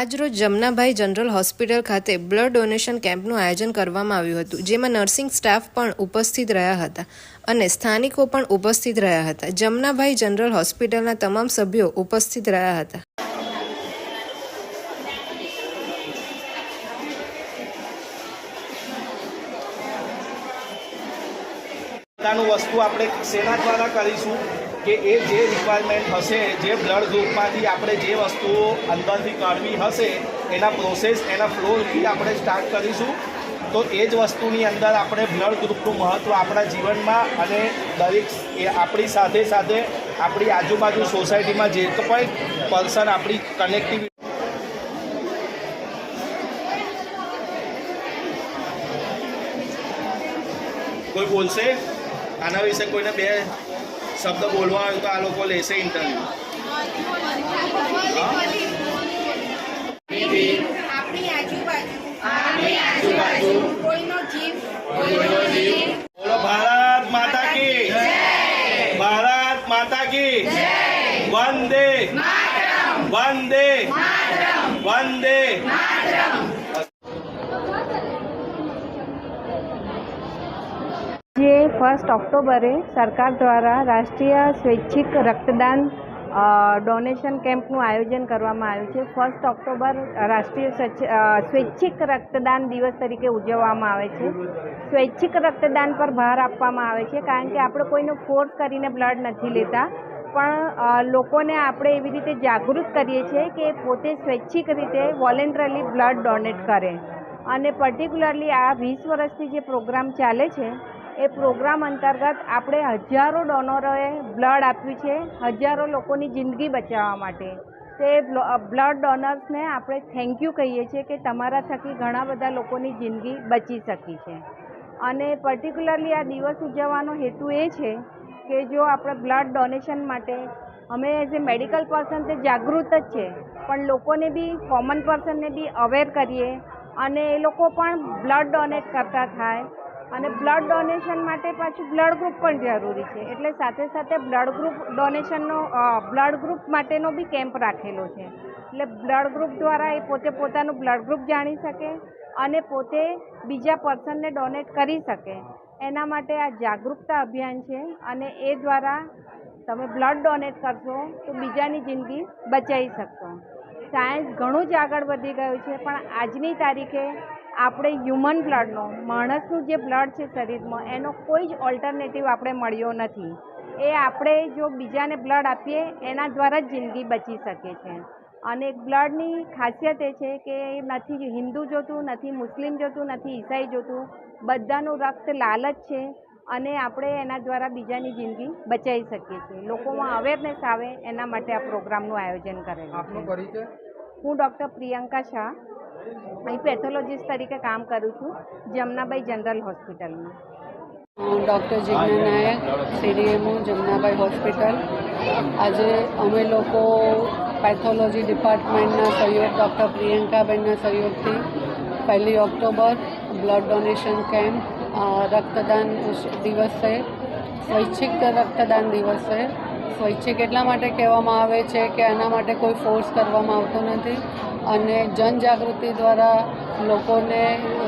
આજરોજ Jamnabai general hospital ખાતે blood donation કેમ્પનું આયોજન કરવામાં આવ્યું હતું, જેમાં નર્સિંગ સ્ટાફ પણ ઉપસ્થિત રહ્યા હતા અને સ્થાનિકો પણ ઉપસ્થિત રહ્યા હતા. જમનાભાઈ જનરલ હોસ્પિટલના તમામ સભ્યો ઉપસ્થિત રહ્યા હતા. પોતાનું વસ્તુ આપણે શેના દ્વારા કરીશું કે એ જે રિક્વાયરમેન્ટ હશે, જે બ્લડ ગ્રુપમાંથી આપણે જે વસ્તુઓ અંદરથી કાઢવી હશે, એના પ્રોસેસ એના ફ્લોથી આપણે સ્ટાર્ટ કરીશું. તો એ જ વસ્તુની અંદર આપણે બ્લડ ગ્રુપનું મહત્ત્વ આપણા જીવનમાં અને દરેક એ આપણી સાથે સાથે આપણી આજુબાજુ સોસાયટીમાં જે પણ પર્સન આપણી કનેક્ટિવિટી કોઈ બોલશે? આના વિશે કોઈને બે શબ્દ બોલવા હોય તો આ લોકો લેશે ઇન્ટરવ્યુ આપણી આજુબાજુ કોઈનો જીવ કોઈનો જીવ. બોલો ભારત માતા કી ભારત માતા કી વંદે વંદે વંદે જે ફર્સ્ટ ઓક્ટોબરે સરકાર દ્વારા રાષ્ટ્રીય સ્વૈચ્છિક રક્તદાન ડોનેશન કેમ્પનું આયોજન કરવામાં આવ્યું છે. ફર્સ્ટ ઓક્ટોબર રાષ્ટ્રીય સ્વચ્છ- સ્વૈચ્છિક રક્તદાન દિવસ તરીકે ઉજવવામાં આવે છે. સ્વૈચ્છિક રક્તદાન પર ભાર આપવામાં આવે છે, કારણ કે આપણે કોઈને ફોર્સ કરીને બ્લડ નથી લેતા. પણ લોકોને આપણે એવી રીતે જાગૃત કરીએ છીએ કે પોતે સ્વૈચ્છિક રીતે વોલેન્ટરલી બ્લડ ડોનેટ કરે. અને પર્ટિક્યુલરલી આ વીસ વર્ષથી જે પ્રોગ્રામ ચાલે છે એ પ્રોગ્રામ અંતર્ગત આપણે હજારો ડોનરોએ બ્લડ આપ્યું છે, હજારો લોકોની જિંદગી બચાવવા માટે. તે બ્લડ ડોનર્સને આપણે થેન્ક યુ કહીએ છીએ કે તમારા થકી ઘણા બધા લોકોની જિંદગી બચી શકી છે. અને પર્ટિક્યુલરલી આ દિવસ ઉજવવાનો હેતુ એ છે કે જો આપણે બ્લડ ડોનેશન માટે, અમે એઝ એ મેડિકલ પર્સન તે જાગૃત જ છે, પણ લોકોને બી, કોમન પર્સનને બી અવેર કરીએ અને એ લોકો પણ બ્લડ ડોનેટ કરતા થાય. અને બ્લડ ડોનેશન માટે પાછું બ્લડ ગ્રુપ પણ જરૂરી છે. એટલે સાથે સાથે બ્લડ ગ્રુપ ડોનેશનનો બ્લડ ગ્રુપ માટેનો બી કેમ્પ રાખેલો છે. એટલે બ્લડ ગ્રુપ દ્વારા એ પોતે પોતાનું બ્લડ ગ્રુપ જાણી શકે અને પોતે બીજા પર્સનને ડોનેટ કરી શકે. એના માટે આ જાગૃતતા અભિયાન છે અને એ દ્વારા તમે બ્લડ ડોનેટ કરશો તો બીજાની જિંદગી બચાવી શકશો. સાયન્સ ઘણું જ આગળ વધી ગયું છે, પણ આજની તારીખે આપણે હ્યુમન બ્લડનો માણસનું જે બ્લડ છે શરીરમાં એનો કોઈ જ ઓલ્ટરનેટિવ આપણે મળ્યો નથી. એ આપણે જો બીજાને બ્લડ આપીએ એના દ્વારા જ જિંદગી બચી શકે છે. અને બ્લડની ખાસિયત એ છે કે નથી હિન્દુ જોતું નથી મુસ્લિમ જોતું નથી ઈસાઈ જોતું. બધાનું રક્ત લાલ જ છે અને આપણે એના દ્વારા બીજાની જિંદગી બચાવી શકીએ છીએ. લોકોમાં અવેરનેસ આવે એના માટે આ પ્રોગ્રામનું આયોજન કરેલું છે. હું ડૉક્ટર પ્રિયંકા શાહ. અહીં પેથોલોજીસ્ટ તરીકે કામ કરું છું જમનાબાઈ જનરલ હોસ્પિટલમાં doctor Jigna Nayak CDMO Jamnabai hospital આજે અમે લોકો પેથોલોજી ડિપાર્ટમેન્ટના સહયોગ ડૉક્ટર પ્રિયંકાબેનના સહયોગથી પહેલી ઓક્ટોબર બ્લડ ડોનેશન કેમ્પ અ, રક્તદાન દિવસે સ્વૈચ્છિક રક્તદાન દિવસે સ્વૈચ્છિક એટલા માટે કહેવામાં આવે છે કે આના માટે કોઈ ફોર્સ કરવામાં આવતો નથી અને જનજાગૃતિ દ્વારા લોકોને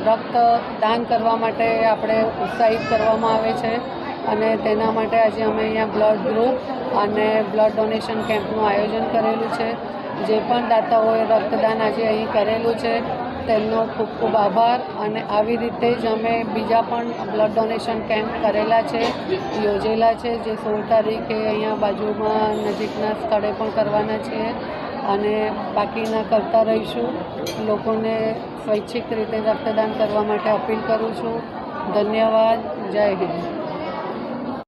રક્ત દાન કરવા માટે આપણે ઉત્સાહિત કરવામાં આવે છે અને તેના માટે આજે અમે અહીંયા બ્લડ ગ્રુપ અને બ્લડ ડોનેશન કેમ્પનું આયોજન કરેલું છે. જે પણ દાતાઓએ રક્તદાન આજે અહીં કરેલું છે તેમનો ખૂબ ખૂબ આભાર અને આવી રીતે જ અમે બીજા પણ બ્લડ ડોનેશન કેમ્પ કરેલા છે, યોજેલા છે, જે સોળ તારીખે અહીંયા બાજુમાં નજીકના સ્થળે પણ કરવાના છીએ અને બાકીના કરતા રહીશું. લોકોને સ્વૈચ્છિક રીતે રક્તદાન કરવા માટે અપીલ કરું છું. ધન્યવાદ. જય હિન્દ.